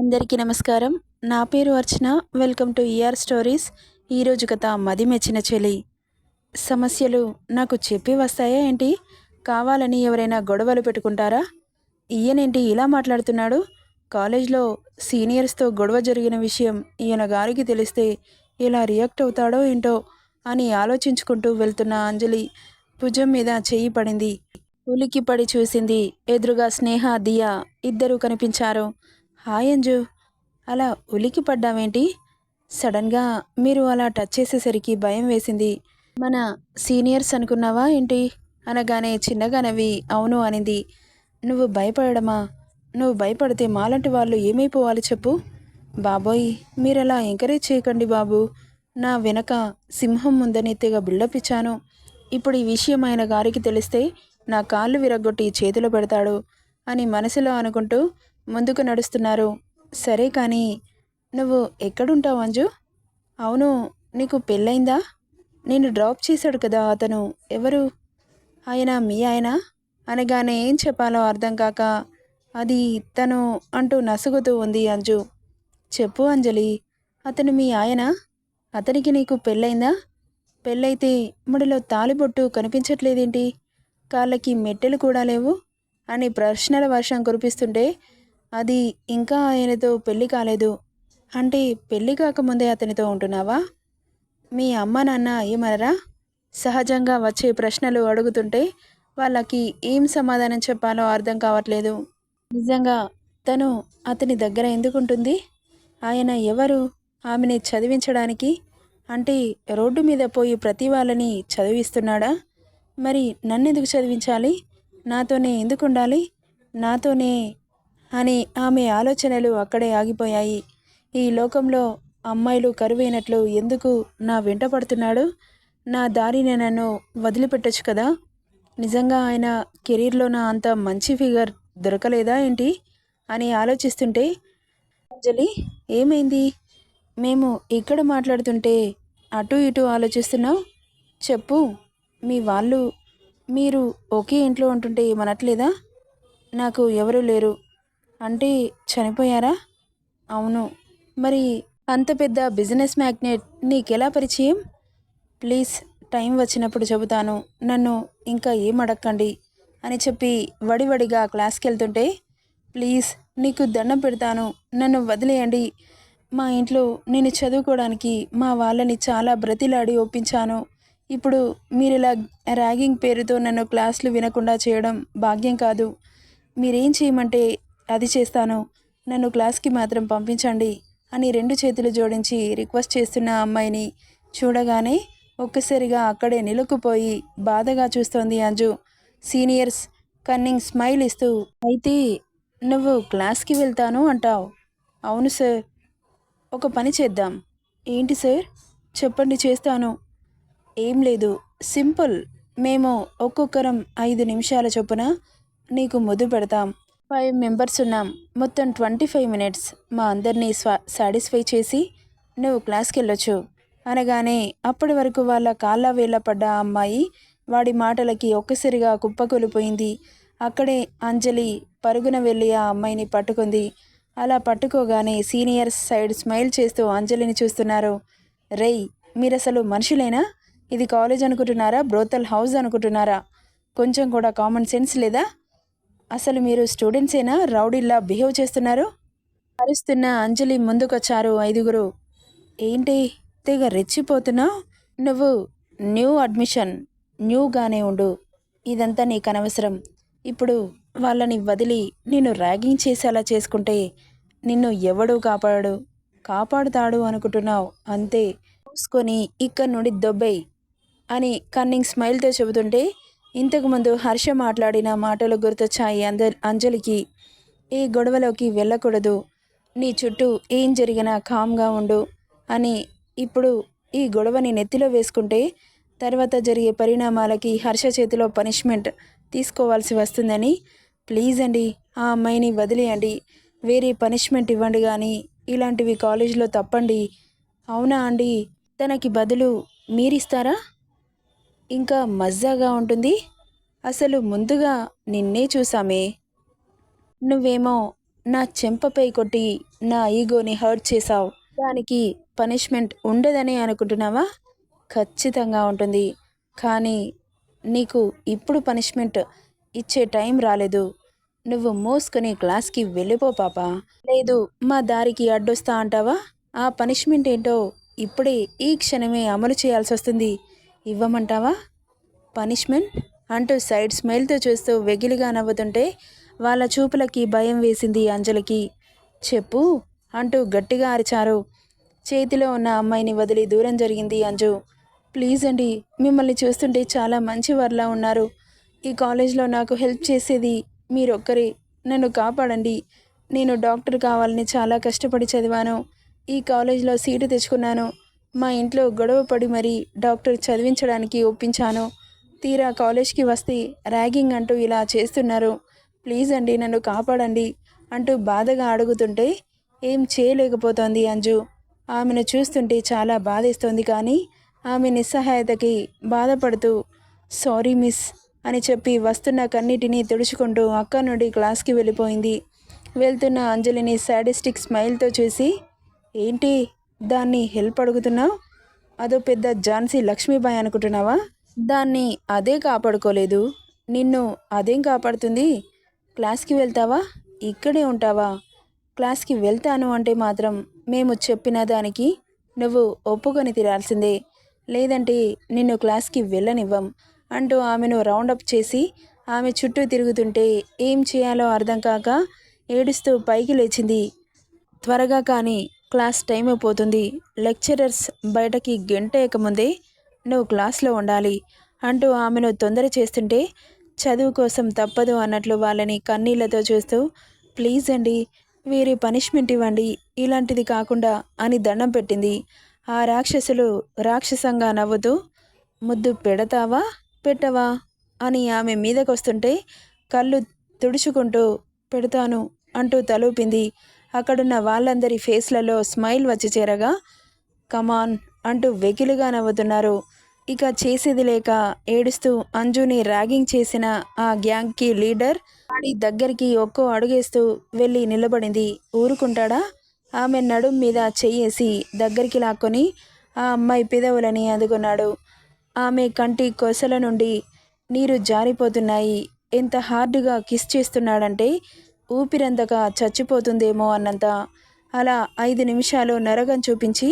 అందరికీ నమస్కారం. నా పేరు Archana. Welcome to ER stories ఈరోజు కథ మది మెచ్చిన చెలి. సమస్యలు నాకు చెప్పి వస్తాయా ఏంటి? కావాలని ఎవరైనా గొడవలు పెట్టుకుంటారా? ఈయనేంటి ఇలా మాట్లాడుతున్నాడు? కాలేజ్లో సీనియర్స్తో గొడవ జరిగిన విషయం ఈయన గారికి తెలిస్తే ఎలా రియాక్ట్ అవుతాడో ఏంటో అని ఆలోచించుకుంటూ వెళ్తున్న అంజలి భుజం మీద చెయ్యి పడింది. ఉలిక్కి పడి చూసింది. ఎదురుగా స్నేహ దియా ఇద్దరూ కనిపించారు. హాయ్ అంజు. అలా ఉలికి పడ్డావేంటి? సడన్గా మీరు అలా టచ్ చేసేసరికి భయం వేసింది. మన సీనియర్స్ అనుకున్నావా ఏంటి? అనగానే చిన్నగా నవ్వి అవును అనింది. నువ్వు భయపడమా? నువ్వు భయపడితే మాలాంటి వాళ్ళు ఏమైపోవాలి చెప్పు? బాబోయ్ మీరలా ఎంకరేజ్ చేయకండి బాబు. నా వెనక సింహం ఉందని తెగ బిల్డప్ ఇచ్చాను. ఇప్పుడు ఈ విషయం ఆయన గారికి తెలిస్తే నా కాళ్ళు విరగ్గొట్టి చేతిలో పెడతాడు అని మనసులో అనుకుంటూ ముందుకు నడుస్తున్నారు. సరే కానీ నువ్వు ఎక్కడుంటావు అంజు? అవును నీకు పెళ్ళైందా? నేను డ్రాప్ చేశాడు కదా అతను. ఎవరు? ఆయన మీ ఆయన? అనగానే ఏం చెప్పాలో అర్థం కాక అది తను అంటూ నసుగుతూ ఉంది అంజు. చెప్పు అంజలి అతను మీ ఆయన? అతనికి నీకు పెళ్ళైందా? పెళ్ళైతే ముడిలో తాలిబొట్టు కనిపించట్లేదేంటి? కాళ్ళకి మెట్టెలు కూడా లేవు? అని ప్రశ్నల వర్షం కురిపిస్తుంటే అది ఇంకా ఆయనతో పెళ్ళి కాలేదు. అంటే పెళ్ళి కాకముందే అతనితో ఉంటున్నావా? మీ అమ్మ నాన్న ఏమనరా? సహజంగా వచ్చే ప్రశ్నలు అడుగుతుంటే వాళ్ళకి ఏం సమాధానం చెప్పాలో అర్థం కావట్లేదు. నిజంగా తను అతని దగ్గర ఎందుకుంటుంది? ఆయన ఎవరు? ఆమెని చదివించడానికి? అంటే రోడ్డు మీద పోయి ప్రతి వాళ్ళని చదివిస్తున్నాడా? మరి నన్నెందుకు చదివించాలి? నాతోనే ఎందుకు ఉండాలి నాతోనే అని ఆమె ఆలోచనలు అక్కడే ఆగిపోయాయి. ఈ లోకంలో అమ్మాయిలు కరువైనట్లు ఎందుకు నా వెంట పడుతున్నాడు? నా దారిని నన్ను వదిలిపెట్టచ్చు కదా? నిజంగా ఆయన కెరీర్లో నా అంత మంచి ఫిగర్ దొరకలేదా ఏంటి? అని ఆలోచిస్తుంటే అంజలి ఏమైంది? మేము ఇక్కడ మాట్లాడుతుంటే అటు ఇటు ఆలోచిస్తున్నావు? చెప్పు మీ వాళ్ళు మీరు ఒకే ఇంట్లో ఉంటుంటే ఏమనట్లేదా? నాకు ఎవరూ లేరు. అంటే చనిపోయారా? అవును. మరి అంత పెద్ద బిజినెస్ మ్యాగ్నెట్ నీకెలా పరిచయం? ప్లీజ్ టైం వచ్చినప్పుడు చెబుతాను. నన్ను ఇంకా ఏం అడక్కండి? అని చెప్పి వడివడిగా క్లాస్కి వెళ్తుంటే ప్లీజ్ నీకు దండం పెడతాను. నన్ను వదిలేయండి. మా ఇంట్లో నేను చదువుకోవడానికి మా వాళ్ళని చాలా బ్రతిలాడి ఒప్పించాను. ఇప్పుడు మీరు ఇలా ర్యాగింగ్ పేరుతో నన్ను క్లాసులు వినకుండా చేయడం భాగ్యం కాదు. మీరేం చేయమంటే అది చేస్తాను. నన్ను క్లాస్కి మాత్రం పంపించండి అని రెండు చేతులు జోడించి రిక్వెస్ట్ చేస్తున్న అమ్మాయిని చూడగానే ఒక్కసారిగా అక్కడే నిలుక్కుపోయి బాధగా చూస్తోంది అంజు. సీనియర్స్ కన్నింగ్ స్మైల్ ఇస్తూ అయితే నువ్వు క్లాస్కి వెళ్తాను అంటావు. అవును సార్. ఒక పని చేద్దాం. ఏంటి సార్? చెప్పండి చేస్తాను. ఏం లేదు. సింపుల్. మేము ఒక్కొక్కరం ఐదు నిమిషాల చొప్పున నీకు మొదలు పెడతాం. ఫైవ్ మెంబర్స్ ఉన్నాం. మొత్తం ట్వంటీ ఫైవ్ మినిట్స్ మా అందరినీ స్వా సాటిస్ఫై చేసి నువ్వు క్లాస్కి వెళ్ళొచ్చు అనగానే అప్పటి వరకు వాళ్ళ కాళ్ళ వేళ్ళ పడ్డ ఆ అమ్మాయి వాడి మాటలకి ఒక్కసారిగా కుప్పకూలిపోయింది. అక్కడే అంజలి పరుగున వెళ్ళి ఆ అమ్మాయిని పట్టుకుంది. అలా పట్టుకోగానే సీనియర్స్ సైడ్ స్మైల్ చేస్తూ అంజలిని చూస్తున్నారు. రేయ్ మీరసలు మనుషులేనా? ఇది కాలేజ్ అనుకుంటున్నారా? బ్రోతల్ హౌస్ అనుకుంటున్నారా? కొంచెం కూడా కామన్ సెన్స్ లేదా? అసలు మీరు స్టూడెంట్సేనా రౌడీలా బిహేవ్ చేస్తున్నారు? అరుస్తున్న అంజలి ముందుకొచ్చారు ఐదుగురు. ఏంటి? తెగ రెచ్చిపోతున్నావు? నువ్వు న్యూ అడ్మిషన్ న్యూగానే ఉండు. ఇదంతా నీకు అనవసరం ఇప్పుడు వాళ్ళని వదిలి నిన్ను ర్యాగింగ్ చేసేలా చేసుకుంటే నిన్ను ఎవడు కాపాడు? కాపాడుతాడు అనుకుంటున్నావు. అంతే. చూసుకొని ఇక్కడి నుండి దొబ్బై అని కన్నింగ్ స్మైల్తో చెబుతుంటే ఇంతకుముందు హర్ష మాట్లాడిన మాటలు గుర్తొచ్చాయి అంద అంజలికి. ఈ గొడవలోకి వెళ్ళకూడదు. నీ చుట్టూ ఏం జరిగినా కామ్గా ఉండు అని. ఇప్పుడు ఈ గొడవని నెత్తిలో వేసుకుంటే తర్వాత జరిగే పరిణామాలకి హర్ష చేతిలో పనిష్మెంట్ తీసుకోవాల్సి వస్తుందని. ప్లీజ్ అండి ఆ అమ్మాయిని వదిలేయండి. వేరే పనిష్మెంట్ ఇవ్వండి కానీ ఇలాంటివి కాలేజీలో తప్పండి. అవునా అండి? తనకి బదులు మీరిస్తారా? ఇంకా మజాగా ఉంటుంది? అసలు ముందుగా నిన్నే చూసామే నువ్వేమో నా చెంపపై కొట్టి నా ఈగోని హర్ట్ చేశావు. దానికి పనిష్మెంట్ ఉండదని అనుకుంటున్నావా? ఖచ్చితంగా ఉంటుంది. కానీ నీకు ఇప్పుడు పనిష్మెంట్ ఇచ్చే టైం రాలేదు. నువ్వు మోసుకొని క్లాస్కి వెళ్ళిపో పాప. లేదు మా దారికి అడ్డొస్తా అంటావా? ఆ పనిష్మెంట్ ఏంటో ఇప్పుడే ఈ క్షణమే అమలు చేయాల్సి వస్తుంది ఇవ్వమంటావా? పనిష్మెంట్ అంటూ సైడ్ స్మైల్తో చూస్తూ వెగిలిగా నవ్వుతుంటే వాళ్ళ చూపులకి భయం వేసింది అంజలికి. చెప్పు అంటూ గట్టిగా అరిచారు. చేతిలో ఉన్న అమ్మాయిని వదిలి దూరం జరిగింది అంజు. ప్లీజ్ అండి మిమ్మల్ని చూస్తుంటే చాలా మంచివారిలా ఉన్నారు. ఈ కాలేజ్లో నాకు హెల్ప్ చేసేది మీరొక్కరే. నన్ను కాపాడండి. నేను డాక్టర్ కావాలని చాలా కష్టపడి చదివాను. ఈ కాలేజ్లో సీటు తెచ్చుకున్నాను. మా ఇంట్లో గొడవ పడి మరీ డాక్టర్ చదివించడానికి ఒప్పించాను. తీరా కాలేజ్కి వస్తే ర్యాగింగ్ అంటూ ఇలా చేస్తున్నారు. ప్లీజ్ అండి నన్ను కాపాడండి అంటూ బాధగా అడుగుతుంటే ఏం చేయలేకపోతోంది అంజు. ఆమెను చూస్తుంటే చాలా బాధేస్తోంది కానీ ఆమె నిస్సహాయతకి బాధపడుతూ సారీ మిస్ అని చెప్పి వస్తున్న కన్నిటిని తుడుచుకుంటూ అక్క నుండి క్లాస్కి వెళ్ళిపోయింది. వెళ్తున్న అంజలిని సాడిస్టిక్ స్మైల్తో చూసి ఏంటి? దాన్ని హెల్ప్ అడుగుతున్నావు అదో పెద్ద ఝాన్సీ లక్ష్మీబాయి అనుకుంటున్నావా? దాన్ని అదే కాపాడుకోలేదు. నిన్ను అదేం కాపాడుతుంది? క్లాస్కి వెళ్తావా? ఇక్కడే ఉంటావా? క్లాస్కి వెళ్తాను అంటే మాత్రం మేము చెప్పిన దానికి నువ్వు ఒప్పుకొని తీరాల్సిందే. లేదంటే నిన్ను క్లాస్కి వెళ్ళనివ్వం అంటూ ఆమెను రౌండప్ చేసి ఆమె చుట్టూ తిరుగుతుంటే ఏం చేయాలో అర్థం కాక ఏడుస్తూ పైకి లేచింది. త్వరగా కానీ క్లాస్ టైం అయిపోతుంది. లెక్చరర్స్ బయటకి గంట ముందే నువ్వు క్లాస్లో ఉండాలి అంటూ ఆమెను తొందర చేస్తుంటే చదువు కోసం తప్పదు అన్నట్లు వాళ్ళని కన్నీళ్ళతో చూస్తూ ప్లీజ్ అండి వేరే పనిష్మెంట్ ఇవ్వండి. ఇలాంటిది కాకుండా అని దండం పెట్టింది. ఆ రాక్షసులు రాక్షసంగా నవ్వుతూ ముద్దు పెడతావా? పెట్టవా? అని ఆమె మీదకొస్తుంటే కళ్ళు తుడుచుకుంటూ పెడతాను అంటూ తలూపింది. అక్కడున్న వాళ్ళందరి ఫేస్లలో స్మైల్ వచ్చి చేరగా కమాన్ అంటూ వెకిలిగా నవ్వుతున్నారు. ఇక చేసేది లేక ఏడుస్తూ అంజుని ర్యాగింగ్ చేసిన ఆ గ్యాంగ్కి లీడర్ వాడి దగ్గరికి ఒక్కో అడుగేస్తూ వెళ్ళి నిలబడింది. ఊరుకుంటాడా? ఆమె నడుం మీద చెయ్యేసి దగ్గరికి లాక్కొని ఆ అమ్మాయి పెదవులని అందుకున్నాడు. ఆమె కంటి కొసల నుండి నీరు జారిపోతున్నాయి. ఎంత హార్డ్గా కిస్ చేస్తున్నాడంటే ఊపిరంతగా చచ్చిపోతుందేమో అన్నంత. అలా ఐదు నిమిషాలు నరగం చూపించి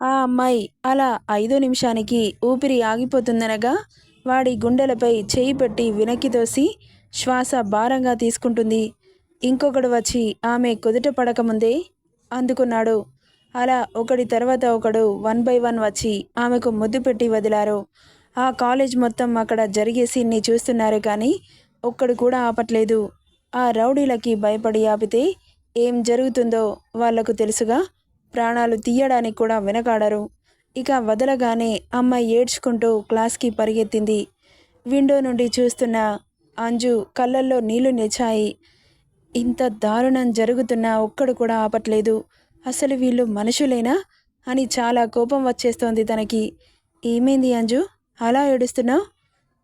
ఆ అమ్మాయి అలా ఐదో నిమిషానికి ఊపిరి ఆగిపోతుందనగా వాడి గుండెలపై చేయి పెట్టి వెనక్కి తోసి శ్వాస భారంగా తీసుకుంటుంది. ఇంకొకడు వచ్చి ఆమె కుదుట పడకముందే అందుకున్నాడు. అలా ఒకడి తర్వాత ఒకడు వన్ బై వన్ వచ్చి ఆమెకు ముద్దు పెట్టి వదిలారు. ఆ కాలేజ్ మొత్తం అక్కడ జరిగే సీన్ని చూస్తున్నారు కానీ ఒక్కడు కూడా ఆపట్లేదు. ఆ రౌడీలకి భయపడి ఆపితే ఏం జరుగుతుందో వాళ్ళకు తెలుసుగా. ప్రాణాలు తీయడానికి కూడా వెనకాడరు. ఇక వదలగానే అమ్మాయి ఏడ్చుకుంటూ క్లాస్కి పరిగెత్తింది. విండో నుండి చూస్తున్న అంజు కళ్ళల్లో నీళ్ళు నిలిచాయి. ఇంత దారుణం జరుగుతున్నా ఒక్కడు కూడా ఆపట్లేదు. అసలు వీళ్ళు మనుషులేనా? అని చాలా కోపం వచ్చేస్తోంది తనకి. ఏమైంది అంజు? అలా ఏడుస్తున్నావు?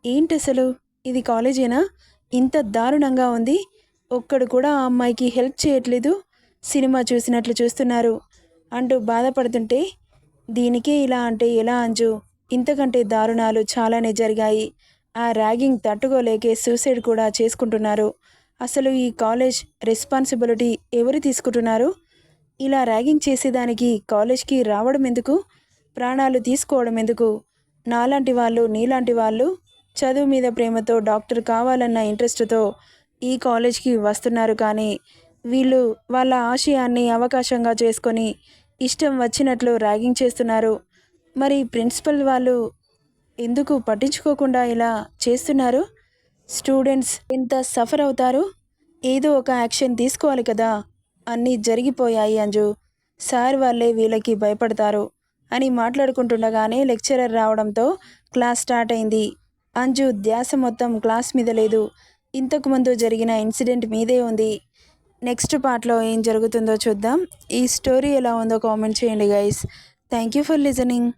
ఏంటి అసలు ఇది కాలేజేనా? ఇంత దారుణంగా ఉంది. ఒక్కడు కూడా ఆ అమ్మాయికి హెల్ప్ చేయట్లేదు. సినిమా చూసినట్లు చూస్తున్నారు. అంటూ బాధపడుతుంటే దీనికే ఇలా అంటే ఎలా అంజు? ఇంతకంటే దారుణాలు చాలానే జరిగాయి. ఆ ర్యాగింగ్ తట్టుకోలేకే సూసైడ్ కూడా చేసుకుంటున్నారు. అసలు ఈ కాలేజ్ రెస్పాన్సిబిలిటీ ఎవరు తీసుకుంటున్నారు? ఇలా ర్యాగింగ్ చేసేదానికి కాలేజ్కి రావడం ఎందుకు? ప్రాణాలు తీసుకోవడం ఎందుకు? నాలాంటి వాళ్ళు నీలాంటి వాళ్ళు చదువు మీద ప్రేమతో డాక్టర్ కావాలన్న ఇంట్రెస్ట్తో ఈ కాలేజ్కి వస్తున్నారు కానీ వీళ్ళు వాళ్ళ ఆశయాన్ని అవకాశంగా చేసుకొని ఇష్టం వచ్చినట్లు ర్యాగింగ్ చేస్తున్నారు. మరి ప్రిన్సిపల్ వాళ్ళు ఎందుకు పట్టించుకోకుండా ఇలా చేస్తున్నారు? స్టూడెంట్స్ ఎంత సఫర్ అవుతారు? ఏదో ఒక యాక్షన్ తీసుకోవాలి కదా. అన్నీ జరిగిపోయాయి అంజు. సార్ వాళ్ళే వీళ్ళకి భయపడతారు అని మాట్లాడుకుంటుండగానే లెక్చరర్ రావడంతో క్లాస్ స్టార్ట్ అయింది. అంజు ధ్యాస మొత్తం క్లాస్ మీద లేదు. ఇంతకుముందు జరిగిన ఇన్సిడెంట్ మీదే ఉంది. నెక్స్ట్ పార్ట్లో ఏం జరుగుతుందో చూద్దాం. ఈ స్టోరీ ఎలా ఉందో కామెంట్ చేయండి guys thank you for listening